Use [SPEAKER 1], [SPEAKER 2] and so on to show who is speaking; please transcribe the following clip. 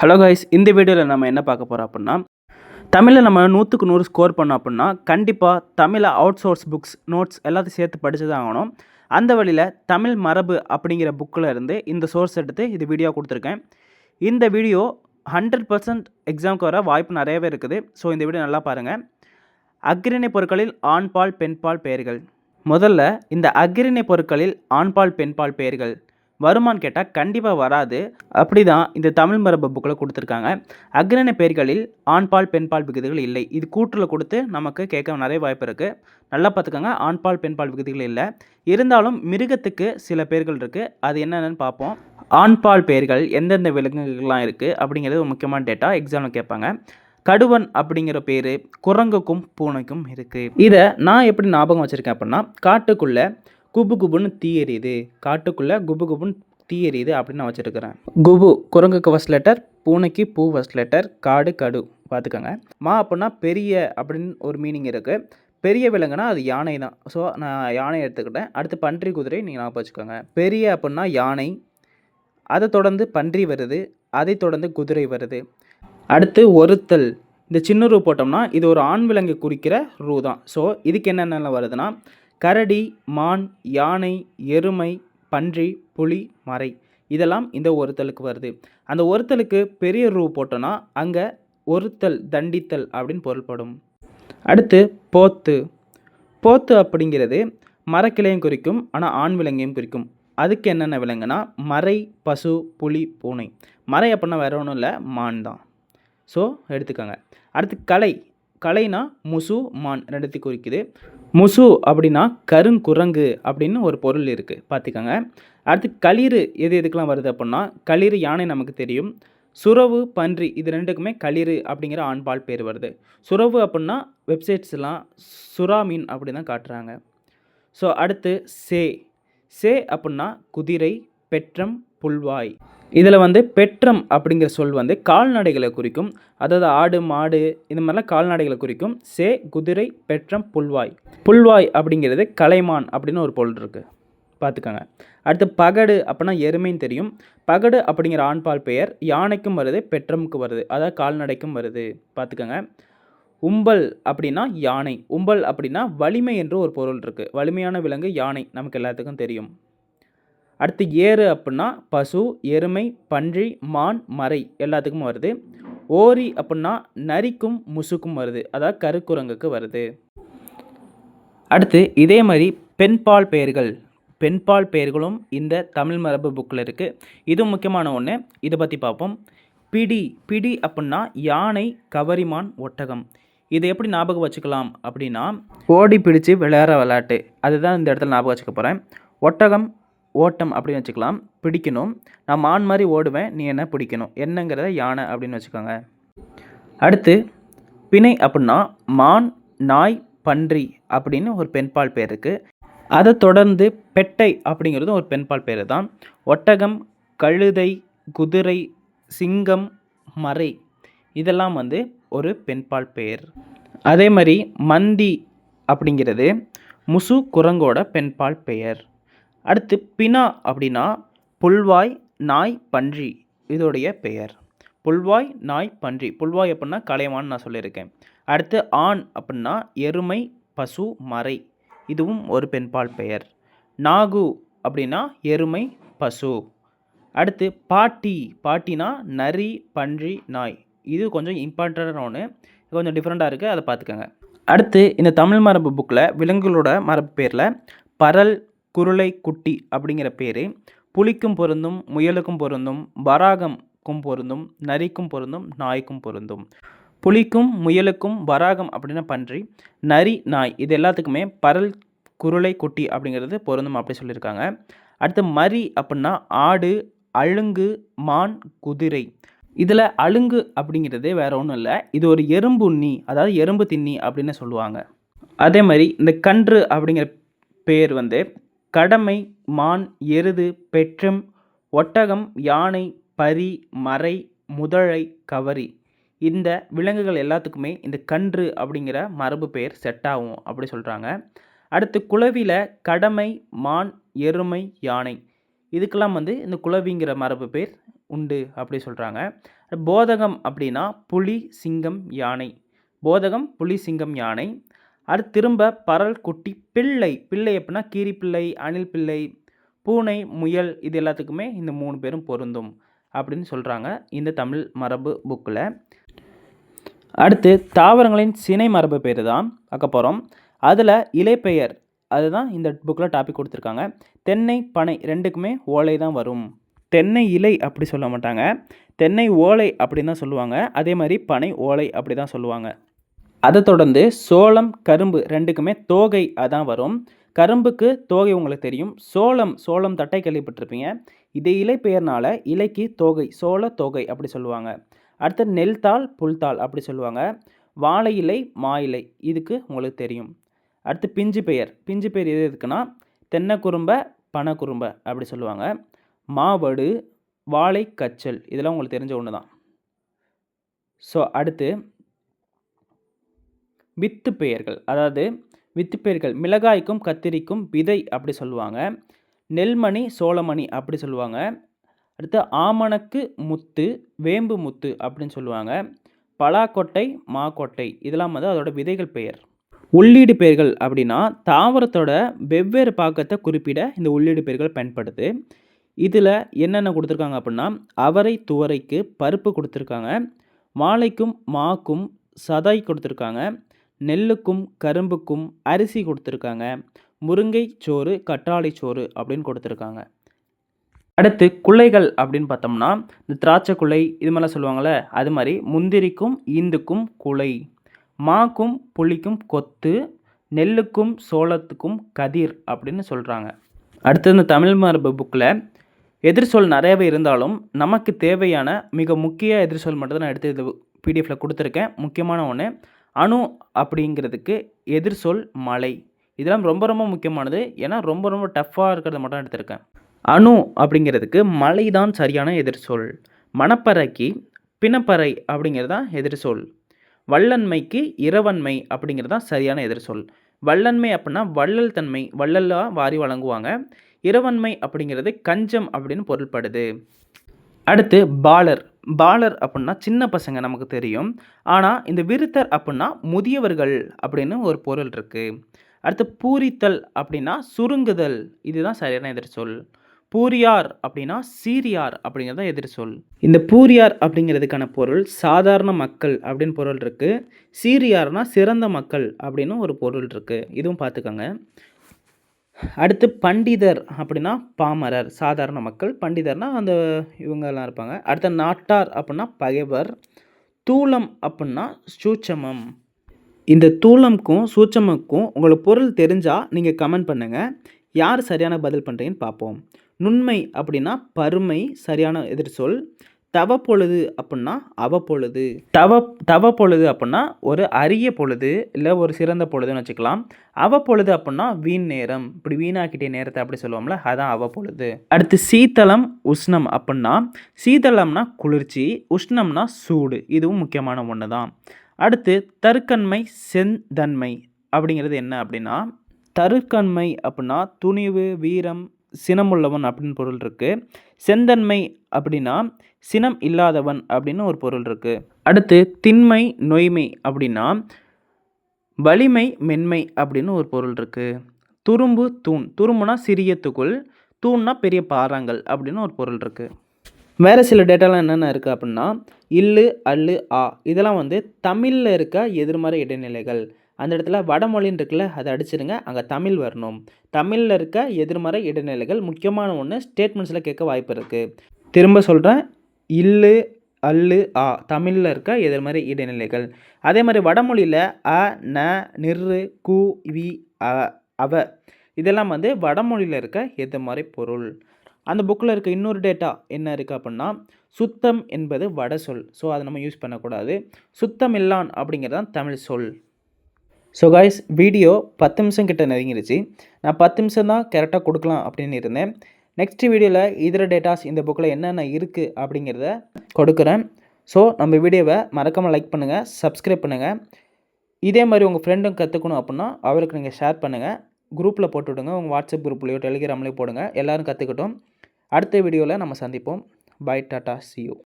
[SPEAKER 1] Hello guys இந்த வீடியோவில் நம்ம என்ன பார்க்க போகிறோம் அப்படின்னா தமிழில் நம்ம நூற்றுக்கு நூறு ஸ்கோர் பண்ணோம் அப்படின்னா கண்டிப்பாக தமிழை அவுட் சோர்ஸ் புக்ஸ் நோட்ஸ் எல்லாத்தையும் சேர்த்து படித்து தான் ஆகணும். அந்த வழியில் தமிழ் மரபு அப்படிங்கிற புக்கில் இருந்து இந்த சோர்ஸ் எடுத்து இது வீடியோ கொடுத்துருக்கேன். இந்த வீடியோ ஹண்ட்ரட் பர்சன்ட் எக்ஸாமுக்கு வர வாய்ப்பு நிறையவே இருக்குது. ஸோ இந்த வீடியோ நல்லா பாருங்கள் அக்ரிணை பொருட்களில் ஆண்பால் பெண்பால் பெயர்கள். முதல்ல இந்த அக்ரிணை பொருட்களில் ஆண்பால் பெண்பால் பெயர்கள். வருமான்னு கேட்டால் கண்டிப்பாக வராது. அப்படி தான் இந்த தமிழ் மரபு புக்கில் கொடுத்துருக்காங்க. அக்ரண பெயர்களில் ஆண்பால் பெண்பால் விகுதிகள் இல்லை. இது கூற்றில் கொடுத்து நமக்கு கேட்க நிறைய வாய்ப்பு இருக்குது நல்லா பார்த்துக்கோங்க. ஆண்பால் பெண்பால் விகுதிகள் இல்லை. இருந்தாலும் மிருகத்துக்கு சில பேர்கள் இருக்குது அது என்னென்னு பார்ப்போம். ஆண்பால் பெயர்கள் எந்தெந்த விலங்குகள்லாம் இருக்குது அப்படிங்கிறது ஒரு முக்கியமான டேட்டா எக்ஸாமில் கேட்பாங்க. கடுவன் அப்படிங்கிற பேர் குரங்குக்கும் பூனைக்கும் இருக்குது இதை நான் எப்படி ஞாபகம் வச்சுருக்கேன் அப்படின்னா காட்டுக்குள்ளே குபு குபுன்னு தீ எரியுது. காட்டுக்குள்ளே குபு குபுன்னு தீ எரியுது அப்படின்னு நான் வச்சுருக்கிறேன். குபு குரங்குக்கு ஃபஸ்ட் லெட்டர் பூனைக்கு பூ ஃபஸ்ட் லெட்டர் காடு கடு. பார்த்துக்கோங்க. மா அப்படின்னா பெரிய அப்படின்னு ஒரு மீனிங் இருக்குது பெரிய விலங்குனா அது யானை தான். ஸோ நான் யானை எடுத்துக்கிட்டேன். அடுத்து பன்றி குதிரை நீங்கள் ஞாபகம் வச்சுக்கோங்க. பெரிய அப்படின்னா யானை. அதை தொடர்ந்து பன்றி வருது. அதை தொடர்ந்து குதிரை வருது. அடுத்து ஒருத்தல். இந்த சின்ன ரூ போட்டோம்னா இது ஒரு ஆண் விலங்கு குறிக்கிற ரூ தான். ஸோ இதுக்கு என்னென்னலாம் வருதுன்னா கரடி மான் யானை எருமை பன்றி புலி மறை. இதெல்லாம் இந்த ஒருத்தலுக்கு வருது. அந்த ஒருத்தலுக்கு பெரிய ரூ போட்டோன்னா அங்கே ஒருத்தல் தண்டித்தல் அப்படின்னு பொருள்படும். அடுத்து போத்து. போத்து அப்படிங்கிறது மரக்கிளையும் குறிக்கும் ஆனால் ஆண் விலங்கையும் குறிக்கும். அதுக்கு என்னென்ன விலங்குனா மறை பசு புலி பூனை. மறை அப்படின்னா வேற ஒன்றும் இல்லை மான் தான். ஸோ எடுத்துக்கோங்க. அடுத்து கலை. கலைனா முசு மான் ரெண்டுத்தையும் குறிக்குது. முசு அப்படின்னா கருங்குரங்கு அப்படின்னு ஒரு பொருள் இருக்குது பார்த்துக்கோங்க. அடுத்து களிறு எது எதுக்கெலாம் வருது அப்படின்னா களிறு யானை நமக்கு தெரியும். சுரவு பன்றி இது ரெண்டுக்குமே களிறு அப்படிங்கிற ஆண்பால் பேர் வருது. சுரவு அப்படின்னா வெப்சைட்ஸ்லாம் சுறா மீன் அப்படி தான் காட்டுறாங்க. ஸோ அடுத்து சே. சே அப்படின்னா குதிரை பெற்றம் புல்வாய். இதில் வந்து பெற்றம் அப்படிங்கிற சொல் வந்து கால்நடைகளை குறிக்கும். அதாவது ஆடு மாடு இந்த மாதிரிலாம் கால்நடைகளை குறிக்கும். சே குதிரை பெற்றம் புல்வாய். புல்வாய் அப்படிங்கிறது கலைமான் அப்படின்னு ஒரு பொருள் இருக்குது பார்த்துக்கோங்க அடுத்து பகடு அப்படின்னா எருமைன்னு தெரியும். பகடு அப்படிங்கிற ஆண்பால் பெயர் யானைக்கும் வருது பெற்றமுக்கு வருது. அதாவது கால்நடைக்கும் வருது. பார்த்துக்கோங்க உம்பல் அப்படின்னா யானை. உம்பல் அப்படின்னா வலிமை என்று ஒரு பொருள் இருக்குது வலிமையான விலங்கு யானை. நமக்கு எல்லாத்துக்கும் தெரியும். அடுத்து ஏறு அப்புடின்னா பசு எருமை பன்றி மான் மறை எல்லாத்துக்கும் வருது. ஓரி அப்புடின்னா நரிக்கும் முசுக்கும் வருது. அதாவது கருக்குரங்குக்கு வருது. அடுத்து இதே மாதிரி பெண்பால் பெயர்கள். பெண்பால் பெயர்களும் இந்த தமிழ் மரபு புக்கில் இருக்குது இது முக்கியமான ஒன்று இதை பற்றி பார்ப்போம் பிடி. பிடி அப்புடின்னா யானை கவரிமான் ஒட்டகம். இதை எப்படி ஞாபகம் வச்சுக்கலாம் அப்படின்னா ஓடி பிடிச்சு விளையாடுற விளையாட்டு. அதுதான் இந்த இடத்துல ஞாபகம் வச்சுக்க போகிறேன் ஒட்டகம் ஓட்டம் அப்படின்னு வச்சுக்கலாம். பிடிக்கணும். நான் மான் மாதிரி ஓடுவேன். நீ என்ன பிடிக்கணும்? என்னங்கிறத யானை அப்படின்னு வச்சுக்கோங்க. அடுத்து பிணை அப்படின்னா மான் நாய் பன்றி அப்படின்னு ஒரு பெண்பால் பேர் இருக்குது அதை தொடர்ந்து பெட்டை அப்படிங்கிறதும் ஒரு பெண்பால் பேர் தான். ஒட்டகம் கழுதை குதிரை சிங்கம் மறை இதெல்லாம் வந்து ஒரு பெண்பால் பெயர் அதே மாதிரி மந்தி அப்படிங்கிறது முசு குரங்கோட பெண்பால் பெயர். அடுத்து பினா அப்படின்னா புல்வாய் நாய் பன்றி. இதோடைய பெயர். புல்வாய் நாய் பன்றி. புல்வாய் அப்படின்னா கலைவான்னு நான் சொல்லியிருக்கேன். அடுத்து ஆண் அப்படின்னா எருமை பசு மறை. இதுவும் ஒரு பெண்பால் பெயர். நாகு அப்படின்னா எருமை பசு. அடுத்து பாட்டி. பாட்டினா நரி பன்றி நாய். இது கொஞ்சம் இம்பார்ட்டண்டான ஒன்று கொஞ்சம் டிஃப்ரெண்ட்டாக இருக்குது அதை பார்த்துக்கோங்க. அடுத்து இந்த தமிழ் மரபு புக்கில் விலங்குகளோட மரபு பேரில் பரல் குருளை குட்டி அப்படிங்கிற பேர். புலிக்கும் பொருந்தும் முயலுக்கும் பொருந்தும் வராகம்க்கும் பொருந்தும் நரிக்கும் பொருந்தும் நாய்க்கும் பொருந்தும். புலிக்கும் முயலுக்கும் வராகம் அப்படின்னா பன்றி நரி நாய் இது எல்லாத்துக்குமே பரல் குருளை குட்டி அப்படிங்கிறது பொருந்தும் அப்படி சொல்லியிருக்காங்க. அடுத்து மரி அப்படின்னா ஆடு அழுங்கு மான் குதிரை. இதில் அழுங்கு அப்படிங்கிறது வேற ஒன்றும் இல்லை. இது ஒரு எறும்பு உண்ணி அதாவது எறும்பு தின்னி அப்படின்னு சொல்லுவாங்க. அதே மாதிரி இந்த கன்று அப்படிங்கிற பேர் வந்து கடமை மான் எருது பெற்றம் ஒட்டகம் யானை பரி மறை முதலை கவரி. இந்த விலங்குகள் எல்லாத்துக்குமே இந்த கன்று அப்படிங்கிற மரபு பெயர் செட் ஆகும் அப்படி சொல்கிறாங்க அடுத்து குளவியில் கடமை மான் எருமை யானை. இதுக்கெல்லாம் வந்து இந்த குளவிங்கிற மரபு பேர் உண்டு அப்படி சொல்கிறாங்க போதகம் அப்படின்னா புலி சிங்கம் யானை. போதகம் புலி சிங்கம் யானை. அடுத்து திரும்ப பரல் குட்டி பிள்ளை. பிள்ளை அப்படின்னா கீரி பிள்ளை அணில் பிள்ளை பூனை முயல் இது எல்லாத்துக்குமே இந்த மூணு பேரும் பொருந்தும் அப்படின்னு சொல்கிறாங்க இந்த தமிழ் மரபு புக்கில் அடுத்து தாவரங்களின் சினை மரபு பேர் தான் பார்க்க போகிறோம் அதில் இலைப்பெயர் அதுதான் இந்த புக்கில் டாபிக் கொடுத்துருக்காங்க. தென்னை பனை ரெண்டுக்குமே ஓலை தான் வரும். தென்னை இலை அப்படி சொல்ல மாட்டாங்க. தென்னை ஓலை அப்படின்னு தான் சொல்லுவாங்க. அதே மாதிரி பனை ஓலை அப்படி தான் சொல்லுவாங்க. அதை தொடர்ந்து சோளம் கரும்பு ரெண்டுக்குமே தோகை அதான் வரும். கரும்புக்கு தோகை உங்களுக்கு தெரியும். சோளம் சோளம் தட்டை கேள்விப்பட்டிருப்பீங்க. இது இலை பெயர்னால இலைக்கு தோகை சோள தோகை அப்படி சொல்லுவாங்க. அடுத்து நெல் தாள் புல்தாள் அப்படி சொல்லுவாங்க. வாழை இலை மா இலை இதுக்கு உங்களுக்கு தெரியும். அடுத்து பிஞ்சு பெயர். பிஞ்சு பெயர் எது எதுக்குன்னா தென்னை குறும்ப பனை குறும்ப அப்படி சொல்லுவாங்க. மாவடு வாழை கச்சல் இதெல்லாம் உங்களுக்கு தெரிஞ்ச ஒன்று தான் ஸோ அடுத்து வித்து பெயர்கள். அதாவது வித்து பெயர்கள் மிளகாய்க்கும் கத்திரிக்கும் விதை அப்படி சொல்லுவாங்க. நெல்மணி சோளமணி அப்படி சொல்லுவாங்க. அடுத்து ஆமணக்கு முத்து வேம்பு முத்து அப்படின்னு சொல்லுவாங்க. பலாக்கொட்டை மாக்கொட்டை இதெல்லாம் வந்து அதோட விதைகள் பெயர். உள்ளீடு பெயர்கள் அப்படின்னா தாவரத்தோட வெவ்வேறு பாக்கத்தை குறிப்பிட இந்த உள்ளீடு பெயர்கள் பயன்படுது. இதில் என்னென்ன கொடுத்துருக்காங்க அப்படின்னா அவரை துவரைக்கு பருப்பு கொடுத்துருக்காங்க. மாலைக்கும் மாக்கும் சதாய் கொடுத்துருக்காங்க. நெல்லுக்கும் கரும்புக்கும் அரிசி கொடுத்துருக்காங்க. முருங்கை சோறு கற்றாழை சோறு அப்படின்னு கொடுத்துருக்காங்க. அடுத்து குள்ளைகள் அப்படின்னு பார்த்தோம்னா இந்த திராட்சை குள்ளை இது மாதிரிலாம் சொல்லுவாங்கள்ல அது மாதிரி முந்திரிக்கும் ஈந்துக்கும் குலை மாக்கும் புளிக்கும் கொத்து நெல்லுக்கும் சோளத்துக்கும் கதிர் அப்படின்னு சொல்கிறாங்க அடுத்து இந்த தமிழ் மரபு புக்கில் எதிர்சொல் நிறையவே இருந்தாலும் நமக்கு தேவையான மிக முக்கிய எதிர்சொல் மட்டும் தான் நான் எடுத்து இது பிடிஎஃப்பில் கொடுத்துருக்கேன். முக்கியமான ஒன்று அணு அப்படிங்கிறதுக்கு எதிர்சொல் மலை. இதெல்லாம் ரொம்ப ரொம்ப முக்கியமானது. ஏன்னா ரொம்ப ரொம்ப டஃப்பாக இருக்கிறத மட்டும் எடுத்திருக்கேன். அணு அப்படிங்கிறதுக்கு மலை தான் சரியான எதிர்சொல் மணப்பறைக்கு பிணப்பறை அப்படிங்கிறது தான் எதிர்சொல் வல்லன்மைக்கு இரவன்மை அப்படிங்கிறது தான் சரியான எதிர்சொல் வல்லன்மை அப்படின்னா வள்ளல் தன்மை வள்ளலாக வாரி வழங்குவாங்க. இரவன்மை அப்படிங்கிறது கஞ்சம் அப்படின்னு பொருள்படுது. அடுத்து பாலர். பாலர் அப்படின்னா சின்ன பசங்க நமக்கு தெரியும். ஆனால் இந்த விருத்தர் அப்படின்னா முதியவர்கள் அப்படின்னு ஒரு பொருள் இருக்குது அடுத்து பூரித்தல் அப்படின்னா சுருங்குதல் இதுதான் சரியான எதிர்ச்சொல் பூரியார் அப்படின்னா சீரியார் அப்படிங்கிறது தான் எதிர்சொல் இந்த பூரியார் அப்படிங்கிறதுக்கான பொருள் சாதாரண மக்கள் அப்படின்னு பொருள் இருக்குது சீரியார்னா சிறந்த மக்கள் அப்படின்னு ஒரு பொருள் இருக்குது இதுவும் பார்த்துக்கோங்க அடுத்து பண்டிதர் அப்படின்னா பாமரர் சாதாரண மக்கள். பண்டிதர்னால் அந்த இவங்கெல்லாம் இருப்பாங்க. அடுத்த நாட்டார் அப்படின்னா பகைவர். தூலம் அப்படின்னா சூட்சமம். இந்த தூளம்க்கும் சூட்சமக்கும் உங்களுக்கு பொருள் தெரிஞ்சால் நீங்கள் கமெண்ட் பண்ணுங்கள் யார் சரியான பதில் பண்ணுறீங்கன்னு பார்ப்போம். நுண்மை அப்படின்னா பருமை சரியான எதிர்சொல். தவ பொழுது அப்புடின்னா அவப்பொழுது. தவ தவை பொழுது அப்புடின்னா ஒரு அரிய பொழுது இல்லை ஒரு சிறந்த பொழுதுன்னு வச்சுக்கலாம். அவப்பொழுது அப்புடின்னா வீண் நேரம். இப்படி வீணாக்கிட்டே நேரத்தை அப்படி சொல்லுவோம்ல அதான் அவப்பொழுது. அடுத்து சீத்தளம் உஷ்ணம் அப்புடின்னா சீதளம்னா குளிர்ச்சி உஷ்ணம்னா சூடு. இதுவும் முக்கியமான ஒன்று தான் அடுத்து தருக்கண்மை செந்தன்மை. அப்படிங்கிறது என்ன அப்படின்னா தருக்கண்மை அப்படின்னா துணிவு வீரம் சினமுள்ளவன் அப்படின்னு பொருள் இருக்குது செந்தன்மை அப்படின்னா சினம் இல்லாதவன் அப்படின்னு ஒரு பொருள் இருக்குது அடுத்து திண்மை நொய்மை அப்படின்னா வலிமை மென்மை அப்படின்னு ஒரு பொருள் இருக்குது துரும்பு தூண். துரும்புனா சிறிய துகுள் தூண்னா பெரிய பாறாங்கல் அப்படின்னு ஒரு பொருள் இருக்குது வேறு சில டேட்டாலாம் என்னென்ன இருக்குது அப்படின்னா இல்லு அல்லு ஆ இதெல்லாம் வந்து தமிழில் இருக்க எதிர்மறை இடைநிலைகள். அந்த இடத்துல வடமொழின்னு இருக்குல்ல அதை அடிச்சிருங்க. அங்கே தமிழ் வரணும். தமிழில் இருக்க எதிர்மறை இடைநிலைகள் முக்கியமான ஒன்று ஸ்டேட்மெண்ட்ஸில் கேட்க வாய்ப்பு இருக்குது திரும்ப சொல்கிறேன் இல்லு அல்லு ஆ தமிழில் இருக்க எதிர்மறை இடைநிலைகள். அதே மாதிரி வடமொழியில் அ ந நிறு கு வி அ அவ இதெல்லாம் வந்து வடமொழியில் இருக்க எதிர்மறை பொருள். அந்த புக்கில் இருக்க இன்னொரு டேட்டா என்ன இருக்குது அப்படின்னா சுத்தம் என்பது வட சொல். ஸோ அதை நம்ம யூஸ் பண்ணக்கூடாது. சுத்தம் இல்லான் அப்படிங்கிறது தான் தமிழ் சொல். ஸோ காய்ஸ் வீடியோ பத்து நிமிஷம் கிட்ட நெருங்கிருச்சு. நான் பத்து நிமிஷம் தான் கரெக்டாக கொடுக்கலாம் அப்படின்னு இருந்தேன். நெக்ஸ்ட் வீடியோவில் இதர டேட்டாஸ் இந்த புக்கில் என்னென்ன இருக்குது அப்படிங்கிறத கொடுக்குறேன். ஸோ நம்ம வீடியோவை மறக்காமல் லைக் பண்ணுங்கள் சப்ஸ்கிரைப் பண்ணுங்கள் இதே மாதிரி உங்கள் ஃப்ரெண்டும் கற்றுக்கணும் அப்படின்னா அவருக்கு நீங்கள் ஷேர் பண்ணுங்கள் குரூப்பில் போட்டு விடுங்க உங்கள் வாட்ஸ்அப் குரூப்லேயோ டெலிகிராம்லேயோ போடுங்க. எல்லோரும் கற்றுக்கட்டும் அடுத்த வீடியோவில் நம்ம சந்திப்போம். By tata see you